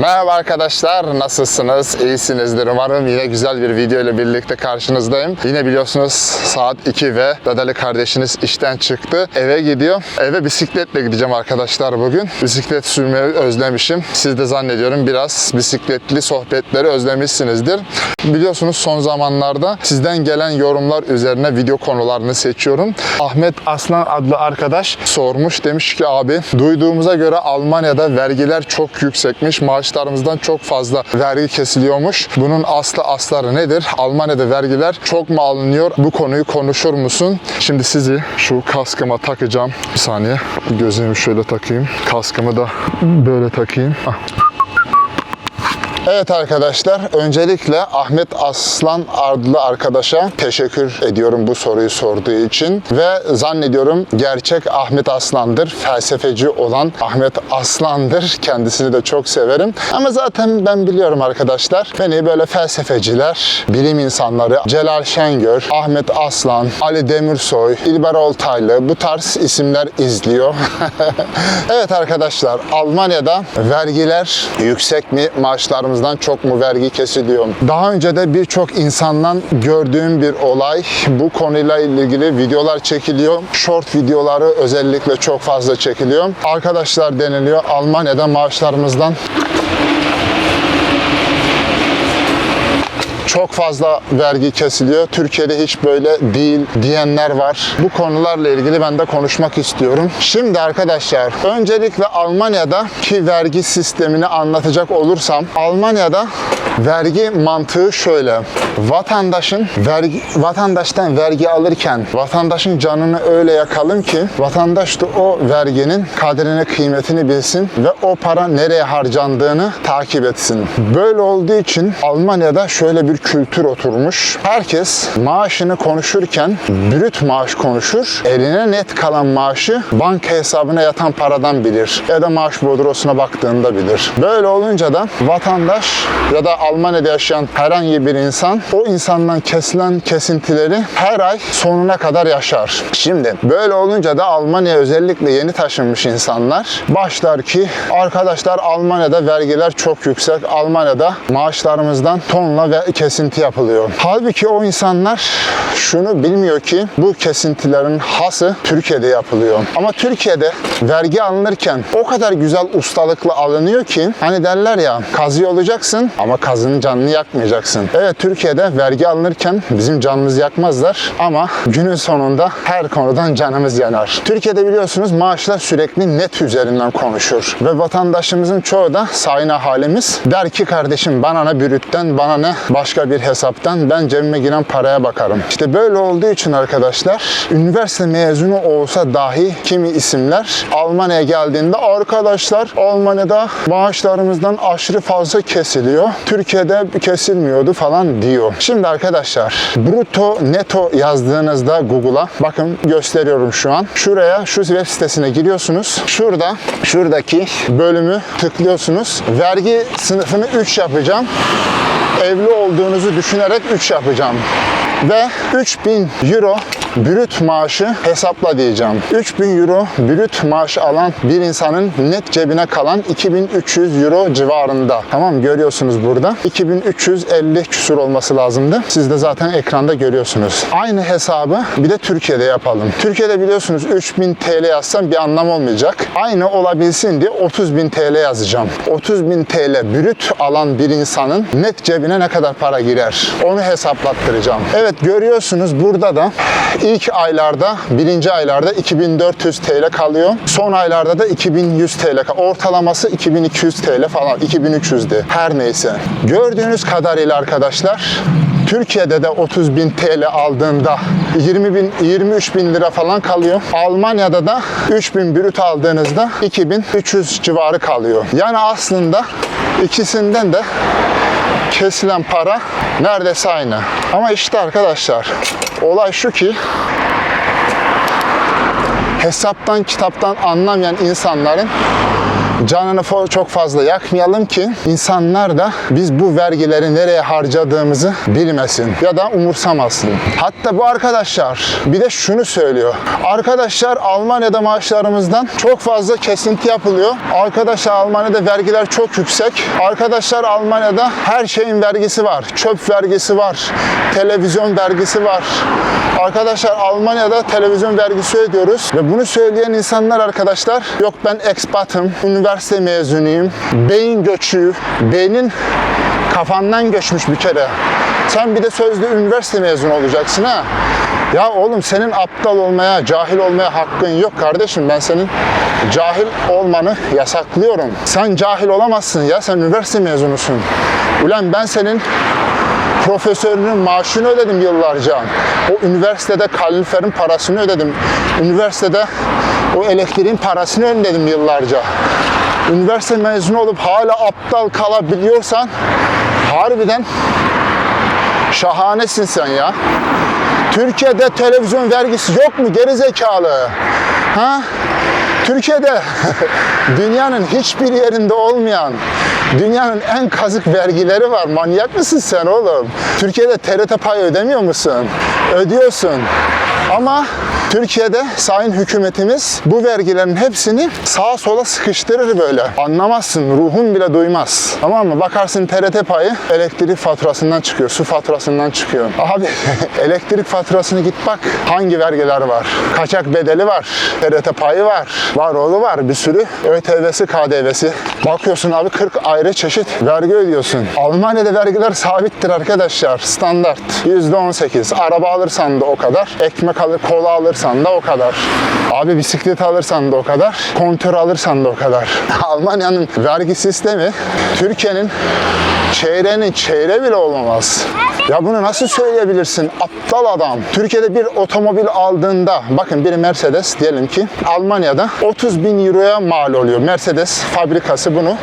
Merhaba arkadaşlar, nasılsınız? İyisinizdir umarım. Yine güzel bir video ile birlikte karşınızdayım. Yine biliyorsunuz saat 2 ve Dadali kardeşiniz işten çıktı. Eve gidiyor. Eve bisikletle gideceğim arkadaşlar bugün. Bisiklet sürmeyi özlemişim. Siz de zannediyorum biraz bisikletli sohbetleri özlemişsinizdir. Biliyorsunuz son zamanlarda sizden gelen yorumlar üzerine video konularını seçiyorum. Ahmet Aslan adlı arkadaş sormuş. Demiş ki abi duyduğumuza göre Almanya'da vergiler çok yüksekmiş. Maaşlarımızdan çok fazla vergi kesiliyormuş. Bunun aslı asları nedir? Almanya'da vergiler çok mu alınıyor? Bu konuyu konuşur musun? Şimdi sizi şu kaskıma takacağım. Bir saniye. Gözümü şöyle takayım. Kaskımı da böyle takayım. Ah. Evet arkadaşlar, öncelikle Ahmet Aslan adlı arkadaşa teşekkür ediyorum bu soruyu sorduğu için ve zannediyorum gerçek Ahmet Aslan'dır, felsefeci olan Ahmet Aslan'dır. Kendisini de çok severim. Ama zaten ben biliyorum arkadaşlar, beni böyle felsefeciler, bilim insanları, Celal Şengör, Ahmet Aslan, Ali Demirsoy, İlber Oltaylı bu tarz isimler izliyor. evet arkadaşlar, Almanya'da vergiler yüksek mi? Maaşlarımız çok mu vergi kesiliyor? Daha önce de birçok insandan gördüğüm bir olay. Bu konuyla ilgili videolar çekiliyor. Short videoları özellikle çok fazla çekiliyor. Arkadaşlar deniliyor Almanya'da maaşlarımızdan çok fazla vergi kesiliyor. Türkiye'de hiç böyle değil diyenler var. Bu konularla ilgili ben de konuşmak istiyorum. Şimdi arkadaşlar öncelikle Almanya'da ki vergi sistemini anlatacak olursam Almanya'da vergi mantığı şöyle. Vatandaşın vergi vatandaştan vergi alırken vatandaşın canını öyle yakalım ki vatandaş da o verginin kadrini kıymetini bilsin ve o para nereye harcandığını takip etsin. Böyle olduğu için Almanya'da şöyle bir kültür oturmuş. Herkes maaşını konuşurken brüt maaş konuşur. Eline net kalan maaşı banka hesabına yatan paradan bilir. Ya da maaş bodrosuna baktığında bilir. Böyle olunca da vatandaş ya da Almanya'da yaşayan herhangi bir insan o insandan kesilen kesintileri her ay sonuna kadar yaşar. Şimdi böyle olunca da Almanya özellikle yeni taşınmış insanlar başlar ki arkadaşlar Almanya'da vergiler çok yüksek. Almanya'da maaşlarımızdan tonla ve kesinti yapılıyor. Halbuki o insanlar şunu bilmiyor ki bu kesintilerin hası Türkiye'de yapılıyor. Ama Türkiye'de vergi alınırken o kadar güzel ustalıkla alınıyor ki hani derler ya kazı olacaksın ama kazının canını yakmayacaksın. Evet Türkiye'de vergi alınırken bizim canımızı yakmazlar ama günün sonunda her konudan canımız yanar. Türkiye'de biliyorsunuz maaşlar sürekli net üzerinden konuşur ve vatandaşımızın çoğu da sayın halimiz der ki kardeşim bana ne bürütten bana ne başka bir hesaptan ben cebime giren paraya bakarım. İşte böyle olduğu için arkadaşlar üniversite mezunu olsa dahi kimi isimler Almanya'ya geldiğinde arkadaşlar Almanya'da maaşlarımızdan aşırı fazla kesiliyor. Türkiye'de kesilmiyordu falan diyor. Şimdi arkadaşlar brutto neto yazdığınızda Google'a bakın gösteriyorum şu an. Şuraya şu web sitesine giriyorsunuz. Şurada şuradaki bölümü tıklıyorsunuz. Vergi sınıfını 3 yapacağım evli olduğunuzu düşünerek 3 yapacağım. Ve 3000 euro brüt maaşı hesapla diyeceğim. 3000 euro brüt maaş alan bir insanın net cebine kalan 2300 euro civarında. Tamam görüyorsunuz burada. 2350 küsur olması lazımdı. Siz de zaten ekranda görüyorsunuz. Aynı hesabı bir de Türkiye'de yapalım. Türkiye'de biliyorsunuz 3000 TL yazsam bir anlam olmayacak. Aynı olabilsin diye 30.000 TL yazacağım. 30.000 TL brüt alan bir insanın net cebine ne kadar para girer? Onu hesaplattıracağım. Evet görüyorsunuz burada da ilk aylarda, birinci aylarda 2400 TL kalıyor. Son aylarda da 2100 TL. Ortalaması 2200 TL falan, 2300'dü. Her neyse. Gördüğünüz kadarıyla arkadaşlar Türkiye'de de 30 bin TL aldığında 20 bin, 23 bin lira falan kalıyor. Almanya'da da 3 bin brüt aldığınızda 2300 civarı kalıyor. Yani aslında ikisinden de kesilen para neredeyse aynı. Ama işte arkadaşlar olay şu ki hesaptan kitaptan anlamayan insanların canını çok fazla yakmayalım ki insanlar da biz bu vergileri nereye harcadığımızı bilmesin ya da umursamasın. Hatta bu arkadaşlar bir de şunu söylüyor. Arkadaşlar Almanya'da maaşlarımızdan çok fazla kesinti yapılıyor. Arkadaşlar Almanya'da vergiler çok yüksek. Arkadaşlar Almanya'da her şeyin vergisi var. Çöp vergisi var. Televizyon vergisi var. Arkadaşlar Almanya'da televizyon vergisi ödüyoruz ve bunu söyleyen insanlar arkadaşlar yok ben expatım, üniversite mezunuyum, beyin göçü, beynin kafandan göçmüş bir kere. Sen bir de sözde üniversite mezunu olacaksın ha. Ya oğlum senin aptal olmaya, cahil olmaya hakkın yok kardeşim. Ben senin cahil olmanı yasaklıyorum. Sen cahil olamazsın ya. Sen üniversite mezunusun. Ulan ben senin profesörünün maaşını ödedim yıllarca. O üniversitede kaloriferin parasını ödedim. Üniversitede o elektriğin parasını ödedim yıllarca. Üniversite mezunu olup hala aptal kalabiliyorsan harbiden şahanesin sen ya. Türkiye'de televizyon vergisi yok mu geri zekalı? Ha? Türkiye'de dünyanın hiçbir yerinde olmayan dünyanın en kazık vergileri var. Manyak mısın sen oğlum? Türkiye'de TRT payı ödemiyor musun? Ödüyorsun. Ama Türkiye'de sayın hükümetimiz bu vergilerin hepsini sağa sola sıkıştırır böyle. Anlamazsın, ruhun bile duymaz. Tamam mı? Bakarsın TRT payı elektrik faturasından çıkıyor, su faturasından çıkıyor. Abi elektrik faturasını git bak hangi vergiler var. Kaçak bedeli var, TRT payı var, var oğlu var bir sürü ÖTV'si, KDV'si. Bakıyorsun abi 40 ayrı çeşit vergi ödüyorsun. Almanya'da vergiler sabittir arkadaşlar. Standart. %18. Araba alırsan da o kadar. Ekmek alır, kola alırsan da o kadar. Abi bisiklet alırsan da o kadar. Kontör alırsan da o kadar. Almanya'nın vergi sistemi Türkiye'nin çeyreğinin çeyreği bile olamaz. Ya bunu nasıl söyleyebilirsin? Aptal adam. Türkiye'de bir otomobil aldığında, bakın bir Mercedes diyelim ki Almanya'da 30 bin euroya mal oluyor. Mercedes fabrikası bunu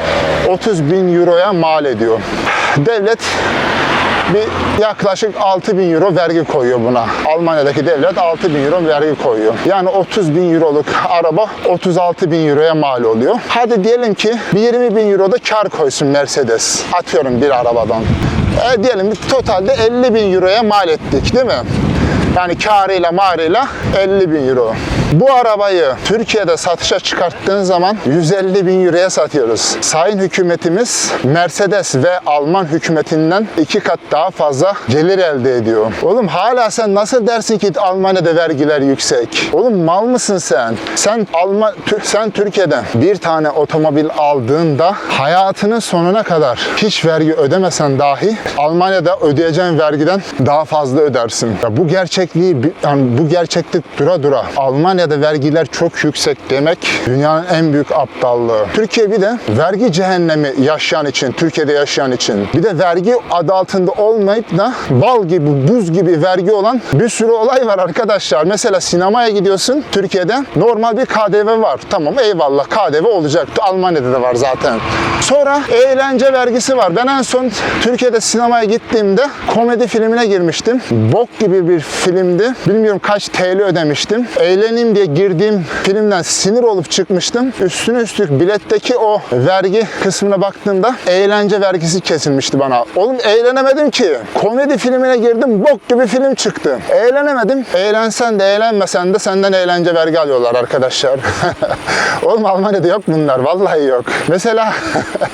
30 bin euroya mal ediyor. Devlet bir yaklaşık 6 bin euro vergi koyuyor buna. Almanya'daki devlet 6 bin euro vergi koyuyor. Yani 30 bin euroluk araba 36 bin euroya mal oluyor. Hadi diyelim ki bir 20 bin euro da kar koysun Mercedes. Atıyorum bir arabadan. E diyelim totalde 50 bin euroya mal ettik değil mi? Yani karıyla marıyla 50 bin euro. Bu arabayı Türkiye'de satışa çıkarttığın zaman 150 bin euroya satıyoruz. Sayın hükümetimiz Mercedes ve Alman hükümetinden iki kat daha fazla gelir elde ediyor. Oğlum hala sen nasıl dersin ki Almanya'da vergiler yüksek? Oğlum mal mısın sen? Sen Alman sen Türkiye'den bir tane otomobil aldığında hayatının sonuna kadar hiç vergi ödemesen dahi Almanya'da ödeyeceğin vergiden daha fazla ödersin. Ya bu gerçekliği yani bu gerçeklik dura dura Almanya'da vergiler çok yüksek demek dünyanın en büyük aptallığı. Türkiye bir de vergi cehennemi yaşayan için, Türkiye'de yaşayan için bir de vergi adı altında olmayıp da bal gibi, buz gibi vergi olan bir sürü olay var arkadaşlar. Mesela sinemaya gidiyorsun Türkiye'de normal bir KDV var. Tamam eyvallah KDV olacak. Almanya'da da var zaten. Sonra eğlence vergisi var. Ben en son Türkiye'de sinemaya gittiğimde komedi filmine girmiştim. Bok gibi bir filmdi. Bilmiyorum kaç TL ödemiştim. Eğleneyim diye girdiğim filmden sinir olup çıkmıştım. Üstüne üstlük biletteki o vergi kısmına baktığımda eğlence vergisi kesilmişti bana. Oğlum eğlenemedim ki. Komedi filmine girdim bok gibi film çıktı. Eğlenemedim. Eğlensen de eğlenmesen de senden eğlence vergi alıyorlar arkadaşlar. Oğlum Almanya'da yok bunlar. Vallahi yok. Mesela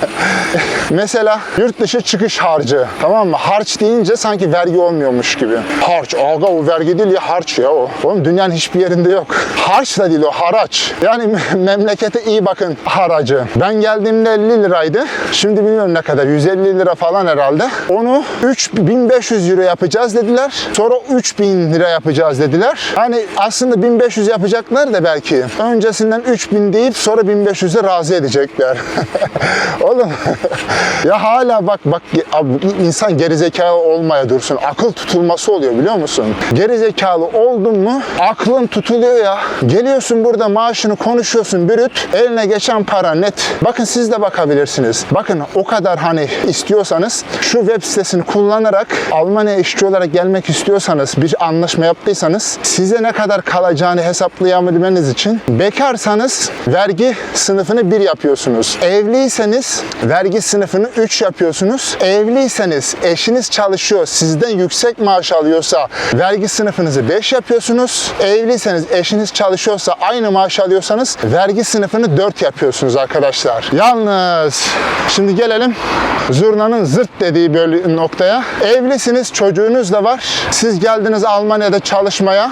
mesela yurt dışı çıkış harcı. Tamam mı? Harç deyince sanki vergi olmuyormuş gibi. Harç. Aga o vergi değil ya harç ya o. Oğlum dünyanın hiçbir yerinde yok. Harç da değil o haraç. Yani memlekete iyi bakın haracı. Ben geldiğimde 50 liraydı. Şimdi bilmiyorum ne kadar. 150 lira falan herhalde. Onu 3500 euro yapacağız dediler. Sonra 3000 lira yapacağız dediler. Hani aslında 1500 yapacaklar da belki. Öncesinden 3000 deyip sonra 1500'e razı edecekler. Oğlum ya hala bak bak insan gerizekalı olmaya dursun. Akıl tutulması oluyor biliyor musun? Gerizekalı oldun mu aklın tutuluyor ya. Ya. Geliyorsun burada maaşını konuşuyorsun bürüt. Eline geçen para net. Bakın siz de bakabilirsiniz. Bakın o kadar hani istiyorsanız şu web sitesini kullanarak Almanya işçi olarak gelmek istiyorsanız bir anlaşma yaptıysanız size ne kadar kalacağını hesaplayabilmeniz için bekarsanız vergi sınıfını 1 yapıyorsunuz. Evliyseniz vergi sınıfını 3 yapıyorsunuz. Evliyseniz eşiniz çalışıyor sizden yüksek maaş alıyorsa vergi sınıfınızı 5 yapıyorsunuz. Evliyseniz eşiniz çalışıyorsa aynı maaş alıyorsanız vergi sınıfını 4 yapıyorsunuz arkadaşlar. Yalnız şimdi gelelim zurnanın zırt dediği böyle noktaya. Evlisiniz çocuğunuz da var. Siz geldiniz Almanya'da çalışmaya.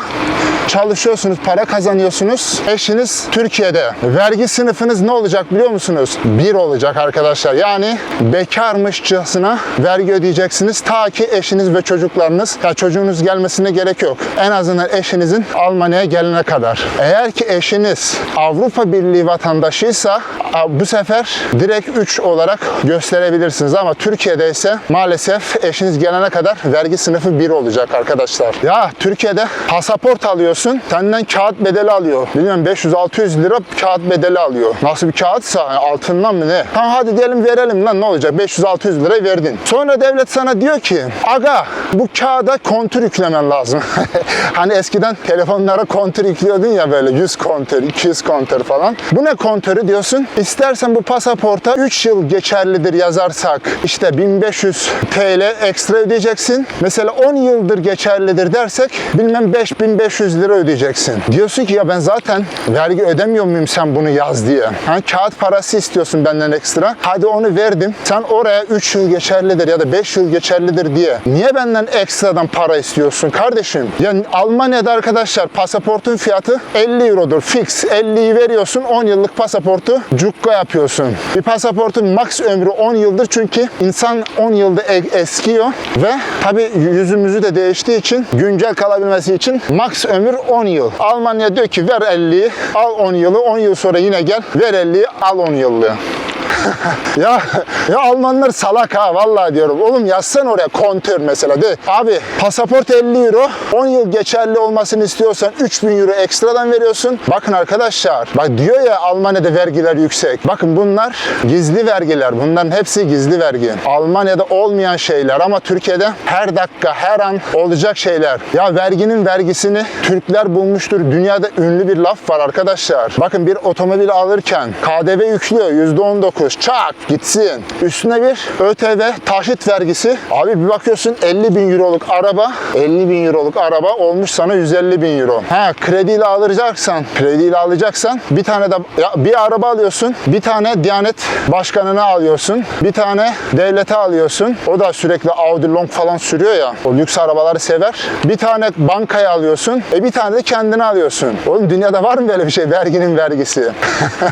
Çalışıyorsunuz, para kazanıyorsunuz. Eşiniz Türkiye'de. Vergi sınıfınız ne olacak biliyor musunuz? Bir olacak arkadaşlar. Yani bekarmışçasına vergi ödeyeceksiniz. Ta ki eşiniz ve çocuklarınız, ya çocuğunuz gelmesine gerek yok. En azından eşinizin Almanya'ya gelene kadar. Eğer ki eşiniz Avrupa Birliği vatandaşıysa bu sefer direkt 3 olarak gösterebilirsiniz ama Türkiye'de ise maalesef eşiniz gelene kadar vergi sınıfı 1 olacak arkadaşlar. Ya Türkiye'de pasaport alıyorsun, senden kağıt bedeli alıyor. Bilmiyorum 500-600 lira kağıt bedeli alıyor. Nasıl bir kağıtsa altından mı ne? Tamam hadi diyelim verelim lan ne olacak 500-600 lirayı verdin. Sonra devlet sana diyor ki aga bu kağıda kontür yüklemen lazım. hani eskiden telefonlara kontür yüklüyordun ya böyle 100 kontür, 200 kontür falan. Bu ne kontörü diyorsun? İstersen bu pasaporta 3 yıl geçerlidir yazarsak işte 1500 TL ekstra ödeyeceksin. Mesela 10 yıldır geçerlidir dersek bilmem 5500 lira ödeyeceksin. Diyorsun ki ya ben zaten vergi ödemiyor muyum sen bunu yaz diye. Ha, kağıt parası istiyorsun benden ekstra. Hadi onu verdim. Sen oraya 3 yıl geçerlidir ya da 5 yıl geçerlidir diye. Niye benden ekstradan para istiyorsun kardeşim? Yani Almanya'da arkadaşlar pasaportun fiyatı 50 eurodur. Fix 50'yi veriyorsun 10 yıllık pasaportu cukka yapıyorsun. Bir pasaportun max ömrü 10 yıldır çünkü insan 10 yılda e- eskiyor ve tabi yüzümüzü de değiştiği için güncel kalabilmesi için max ömür 10 yıl. Almanya diyor ki ver 50'yi al 10 yılı 10 yıl sonra yine gel ver 50'yi al 10 yıllığı. ya ya Almanlar salak ha vallahi diyorum. Oğlum yazsan oraya kontör mesela de. Abi pasaport 50 euro. 10 yıl geçerli olmasını istiyorsan 3000 euro ekstradan veriyorsun. Bakın arkadaşlar. Bak diyor ya Almanya'da vergiler yüksek. Bakın bunlar gizli vergiler. Bunların hepsi gizli vergi. Almanya'da olmayan şeyler ama Türkiye'de her dakika her an olacak şeyler. Ya verginin vergisini Türkler bulmuştur. Dünyada ünlü bir laf var arkadaşlar. Bakın bir otomobil alırken KDV yüklüyor %19 çak gitsin. Üstüne bir ÖTV taşıt vergisi. Abi bir bakıyorsun 50 bin euroluk araba 50 bin euroluk araba olmuş sana 150 bin euro. Ha krediyle alacaksan krediyle alacaksan bir tane de ya bir araba alıyorsun. Bir tane Diyanet Başkanı'na alıyorsun. Bir tane devlete alıyorsun. O da sürekli Audi Long falan sürüyor ya. O lüks arabaları sever. Bir tane bankaya alıyorsun. E bir tane de kendine alıyorsun. Oğlum dünyada var mı böyle bir şey? Verginin vergisi.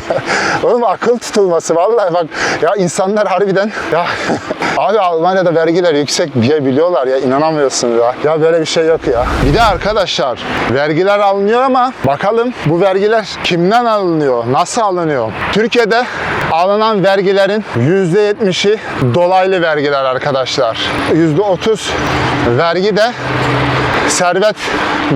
Oğlum akıl tutulması vallahi bak ya insanlar harbiden ya abi Almanya'da vergiler yüksek diye biliyorlar ya inanamıyorsun ya. Ya böyle bir şey yok ya. Bir de arkadaşlar vergiler alınıyor ama bakalım bu vergiler kimden alınıyor? Nasıl alınıyor? Türkiye'de alınan vergilerin %70'i dolaylı vergiler arkadaşlar. %30 vergi de servet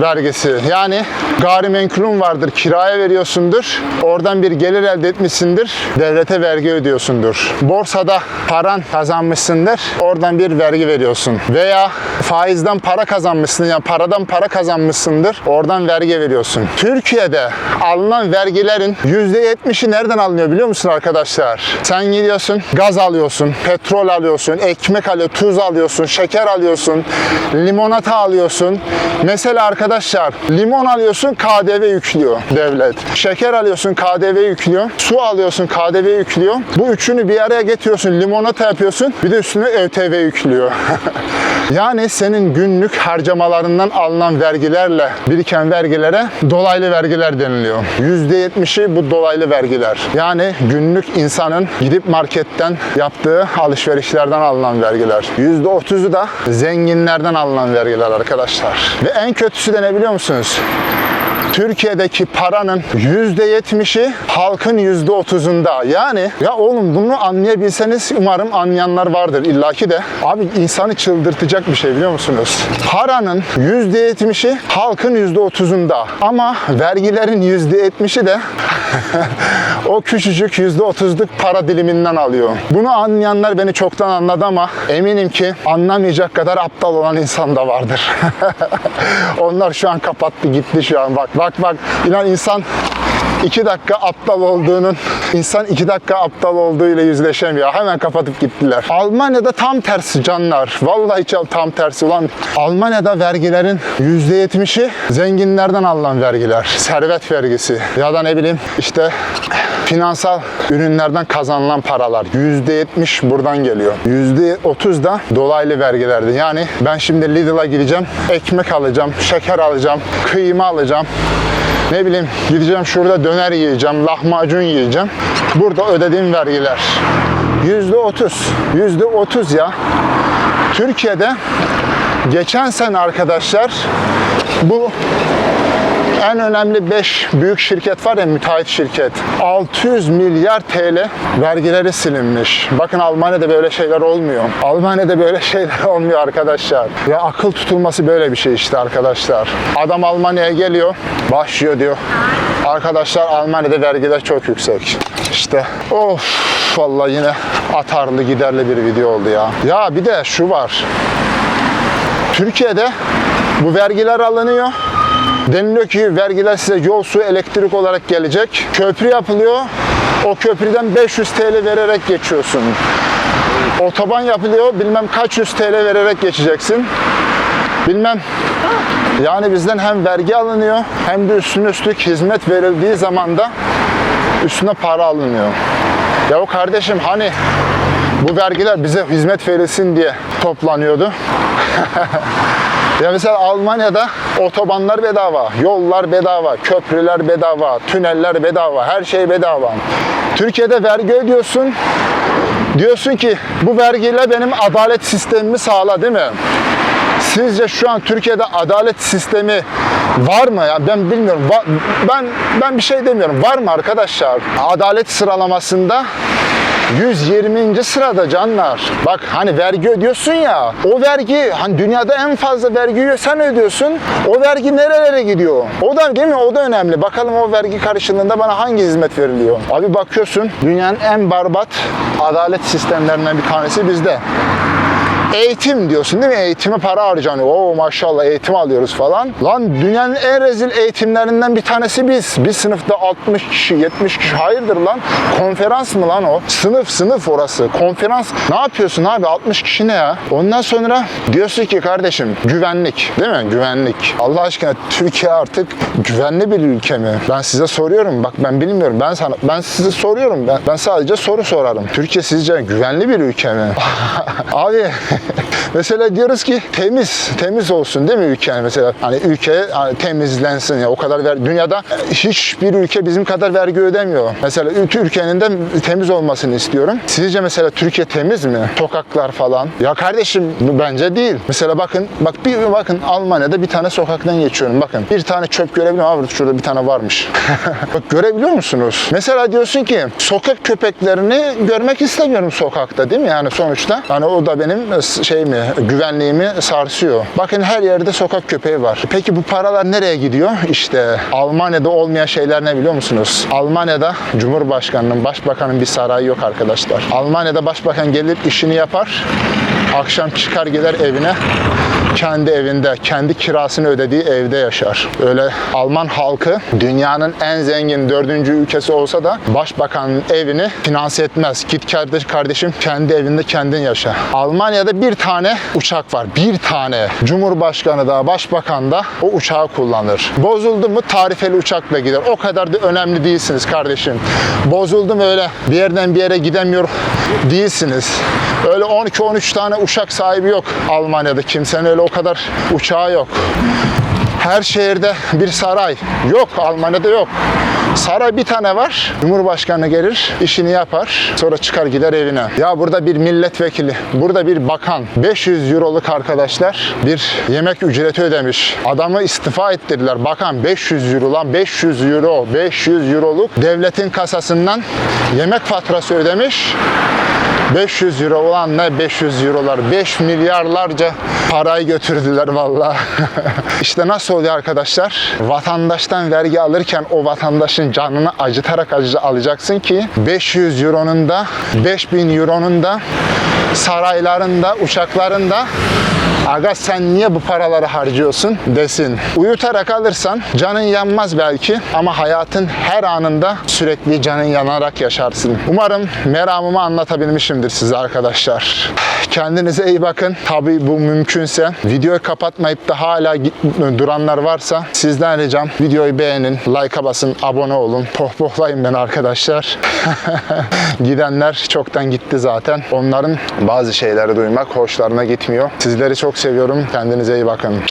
vergisi. Yani gayrimenkulün vardır, kiraya veriyorsundur. Oradan bir gelir elde etmişsindir. Devlete vergi ödüyorsundur. Borsada paran kazanmışsındır. Oradan bir vergi veriyorsun. Veya faizden para kazanmışsın. Yani paradan para kazanmışsındır. Oradan vergi veriyorsun. Türkiye'de alınan vergilerin %70'i nereden alınıyor biliyor musun arkadaşlar? Sen gidiyorsun, gaz alıyorsun, petrol alıyorsun, ekmek alıyorsun, tuz alıyorsun, şeker alıyorsun, limonata alıyorsun. Mesela arkadaşlar limon alıyorsun KDV yüklüyor devlet. Şeker alıyorsun KDV yüklüyor. Su alıyorsun KDV yüklüyor. Bu üçünü bir araya getiriyorsun limonata yapıyorsun. Bir de üstüne ÖTV yüklüyor. yani senin günlük harcamalarından alınan vergilerle biriken vergilere dolaylı vergiler deniliyor. %70'i bu dolaylı vergiler. Yani günlük insanın gidip marketten yaptığı alışverişlerden alınan vergiler. %30'u da zenginlerden alınan vergiler arkadaşlar. Ve en kötüsü de ne biliyor musunuz? Türkiye'deki paranın %70'i halkın %30'unda. Yani ya oğlum bunu anlayabilseniz umarım anlayanlar vardır illaki de. Abi insanı çıldırtacak bir şey biliyor musunuz? Paranın %70'i halkın %30'unda. Ama vergilerin %70'i de o küçücük %30'luk para diliminden alıyor. Bunu anlayanlar beni çoktan anladı ama eminim ki anlamayacak kadar aptal olan insan da vardır. Onlar şu an kapattı gitti şu an bak bak bak inan insan iki dakika aptal olduğunun insan iki dakika aptal olduğuyla yüzleşemiyor. Hemen kapatıp gittiler. Almanya'da tam tersi canlar. Vallahi tam tersi. Ulan Almanya'da vergilerin %70'i zenginlerden alınan vergiler. Servet vergisi. Ya da ne bileyim işte finansal ürünlerden kazanılan paralar. %70 buradan geliyor. %30 da dolaylı vergilerdi. Yani ben şimdi Lidl'a gideceğim, ekmek alacağım, şeker alacağım, kıyma alacağım. Ne bileyim gideceğim şurada döner yiyeceğim, lahmacun yiyeceğim. Burada ödediğim vergiler. Yüzde otuz. Yüzde otuz ya. Türkiye'de geçen sene arkadaşlar bu en önemli 5 büyük şirket var ya müteahhit şirket. 600 milyar TL vergileri silinmiş. Bakın Almanya'da böyle şeyler olmuyor. Almanya'da böyle şeyler olmuyor arkadaşlar. Ya akıl tutulması böyle bir şey işte arkadaşlar. Adam Almanya'ya geliyor, başlıyor diyor. Arkadaşlar Almanya'da vergiler çok yüksek. İşte of vallahi yine atarlı giderli bir video oldu ya. Ya bir de şu var. Türkiye'de bu vergiler alınıyor. Deniliyor ki vergiler size yol, su, elektrik olarak gelecek. Köprü yapılıyor. O köprüden 500 TL vererek geçiyorsun. Otoban yapılıyor. Bilmem kaç yüz TL vererek geçeceksin. Bilmem yani bizden hem vergi alınıyor hem de üstüne üstlük hizmet verildiği zaman da üstüne para alınıyor. Ya o kardeşim hani bu vergiler bize hizmet verilsin diye toplanıyordu. Ya mesela Almanya'da otobanlar bedava, yollar bedava, köprüler bedava, tüneller bedava, her şey bedava. Türkiye'de vergi ödüyorsun. Diyorsun ki bu vergiyle benim adalet sistemimi sağla değil mi? Sizce şu an Türkiye'de adalet sistemi var mı? Ya ben bilmiyorum. Ben ben bir şey demiyorum. Var mı arkadaşlar? Adalet sıralamasında 120. sırada canlar. Bak hani vergi ödüyorsun ya. O vergi hani dünyada en fazla vergiyi sen ödüyorsun. O vergi nerelere gidiyor? O da değil mi? O da önemli. Bakalım o vergi karşılığında bana hangi hizmet veriliyor? Abi bakıyorsun dünyanın en barbat adalet sistemlerinden bir tanesi bizde. Eğitim diyorsun değil mi? Eğitime para harcanıyor. Oo maşallah eğitim alıyoruz falan. Lan dünyanın en rezil eğitimlerinden bir tanesi biz. Bir sınıfta 60 kişi, 70 kişi. Hayırdır lan? Konferans mı lan o? Sınıf sınıf orası. Konferans. Ne yapıyorsun abi? 60 kişi ne ya? Ondan sonra diyorsun ki kardeşim güvenlik değil mi? Güvenlik. Allah aşkına Türkiye artık güvenli bir ülke mi? Ben size soruyorum. Bak ben bilmiyorum. Ben sana ben size soruyorum. Ben, ben sadece soru sorarım. Türkiye sizce güvenli bir ülke mi? abi mesela diyoruz ki temiz, temiz olsun değil mi ülke? Yani mesela hani ülke hani temizlensin ya o kadar ver. Dünyada hiçbir ülke bizim kadar vergi ödemiyor. Mesela ül- ülkenin de temiz olmasını istiyorum. Sizce mesela Türkiye temiz mi? Sokaklar falan. Ya kardeşim bence değil. Mesela bakın bak bir bakın Almanya'da bir tane sokaktan geçiyorum. Bakın bir tane çöp görebiliyor musun? Abi şurada bir tane varmış. bak görebiliyor musunuz? Mesela diyorsun ki sokak köpeklerini görmek istemiyorum sokakta değil mi? Yani sonuçta hani o da benim şeyimi, güvenliğimi sarsıyor. Bakın her yerde sokak köpeği var. Peki bu paralar nereye gidiyor? İşte Almanya'da olmayan şeyler ne biliyor musunuz? Almanya'da Cumhurbaşkanının, Başbakanın bir sarayı yok arkadaşlar. Almanya'da Başbakan gelir işini yapar. Akşam çıkar gider evine kendi evinde, kendi kirasını ödediği evde yaşar. Öyle Alman halkı dünyanın en zengin dördüncü ülkesi olsa da başbakanın evini finanse etmez. Git kardeş kardeşim kendi evinde kendin yaşa. Almanya'da bir tane uçak var. Bir tane. Cumhurbaşkanı da başbakan da o uçağı kullanır. Bozuldu mu tarifeli uçakla gider. O kadar da önemli değilsiniz kardeşim. Bozuldu mu öyle bir yerden bir yere gidemiyor değilsiniz. Öyle 12-13 tane uçak sahibi yok Almanya'da. Kimsenin öyle o kadar uçağı yok. Her şehirde bir saray yok. Almanya'da yok. Saray bir tane var. Cumhurbaşkanı gelir, işini yapar. Sonra çıkar gider evine. Ya burada bir milletvekili, burada bir bakan 500 euroluk arkadaşlar bir yemek ücreti ödemiş. Adamı istifa ettirdiler. Bakan 500 euro lan 500 euro, 500 euroluk devletin kasasından yemek faturası ödemiş. 500 euro olan ne 500 eurolar 5 milyarlarca parayı götürdüler valla. işte nasıl oluyor arkadaşlar? Vatandaştan vergi alırken o vatandaşın canını acıtarak acı alacaksın ki 500 euronun da 5000 euronun da saraylarında, uçaklarında Aga sen niye bu paraları harcıyorsun desin. Uyutarak alırsan canın yanmaz belki ama hayatın her anında sürekli canın yanarak yaşarsın. Umarım meramımı anlatabilmişimdir size arkadaşlar. Kendinize iyi bakın. Tabii bu mümkünse videoyu kapatmayıp da hala duranlar varsa sizden ricam videoyu beğenin, like'a basın, abone olun. Pohpohlayın beni arkadaşlar. Gidenler çoktan gitti zaten. Onların bazı şeyleri duymak hoşlarına gitmiyor. Sizleri çok seviyorum. Kendinize iyi bakın.